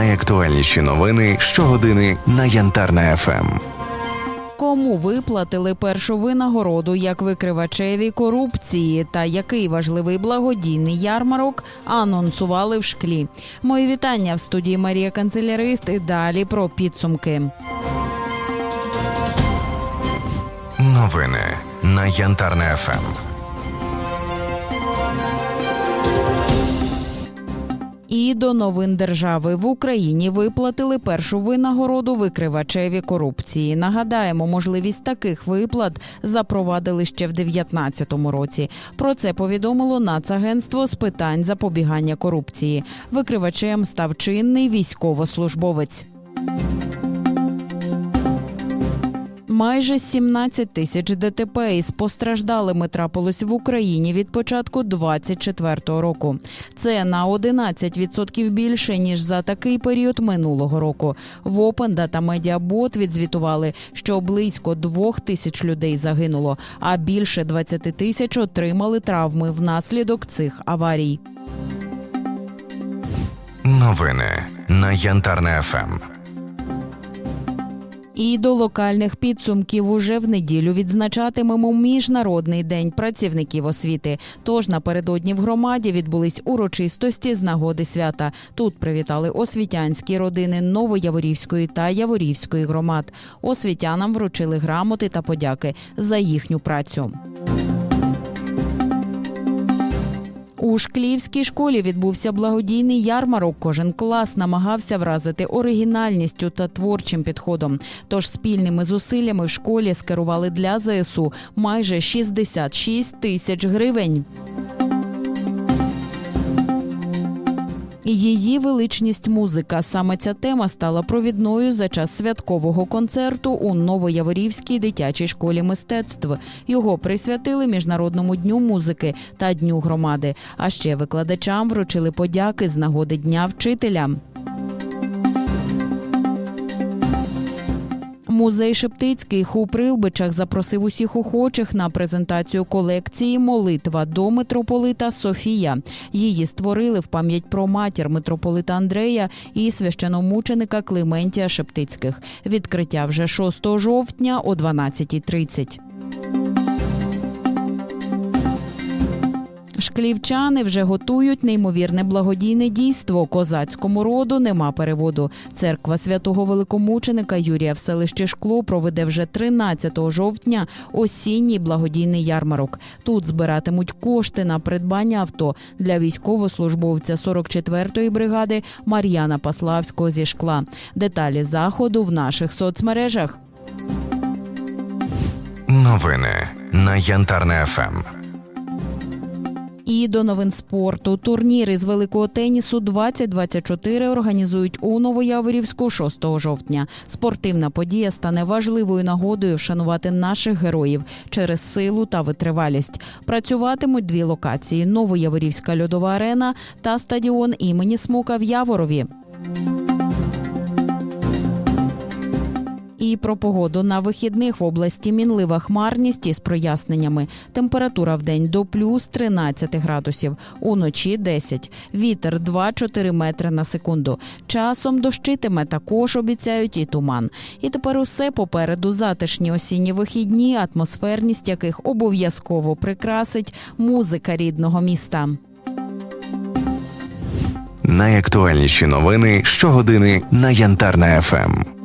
Найактуальніші новини щогодини на Янтарна ФМ. Кому виплатили першу винагороду як викривачеві корупції та який важливий благодійний ярмарок анонсували в шклі? Мої вітання в студії Марія Канцелярист і далі про підсумки. Новини на Янтарна ФМ. І до новин держави в Україні виплатили першу винагороду викривачеві корупції. Нагадаємо, можливість таких виплат запровадили ще в 2019 році. Про це повідомило Нацагентство з питань запобігання корупції. Викривачем став чинний військовослужбовець. Майже 17 тисяч ДТП із постраждалими трапилось в Україні від початку 24-го року. Це на 11% більше ніж за такий період минулого року. В Data Media Bot відзвітували, що близько двох тисяч людей загинуло, а більше 20 тисяч отримали травми внаслідок цих аварій. Новини на Янтарна ФМ. І до локальних підсумків уже в неділю відзначатимемо міжнародний день працівників освіти. Тож напередодні в громаді відбулись урочистості з нагоди свята. Тут привітали освітянські родини Новояворівської та Яворівської громад. Освітянам вручили грамоти та подяки за їхню працю. У шклівській школі відбувся благодійний ярмарок. Кожен клас намагався вразити оригінальністю та творчим підходом. Тож спільними зусиллями в школі скерували для ЗСУ майже 66 тисяч гривень. Її величність музика. Саме ця тема стала провідною за час святкового концерту у Новояворівській дитячій школі мистецтв. Його присвятили Міжнародному дню музики та Дню громади. А ще викладачам вручили подяки з нагоди Дня вчителя. Музей Шептицьких у Прилбичах запросив усіх охочих на презентацію колекції Молитва до митрополита Софія. Її створили в пам'ять про матір митрополита Андрея і священомученика Клементія Шептицьких. Відкриття вже 6 жовтня о 12.30. Шклівчани вже готують неймовірне благодійне дійство. Козацькому роду нема переводу. Церква святого великомученика Юрія в селищі Шкло проведе вже 13 жовтня осінній благодійний ярмарок. Тут збиратимуть кошти на придбання авто для військовослужбовця 44-ї бригади Мар'яна Паславського зі шкла. Деталі заходу в наших соцмережах. Новини на Янтарна ФМ. І до новин спорту. Турніри з великого тенісу 2024 організують у Новояворівську 6 жовтня. Спортивна подія стане важливою нагодою вшанувати наших героїв через силу та витривалість. Працюватимуть дві локації: Новояворівська льодова арена та стадіон імені Смука в Яворові. Про погоду на вихідних в області мінлива хмарність із проясненнями. Температура в день до плюс 13 градусів, уночі 10. Вітер 2-4 метри на секунду. Часом дощитиме також обіцяють і туман. І тепер усе попереду затишні осінні вихідні, атмосферність яких обов'язково прикрасить музика рідного міста. Найактуальніші новини щогодини на Янтарна ФМ.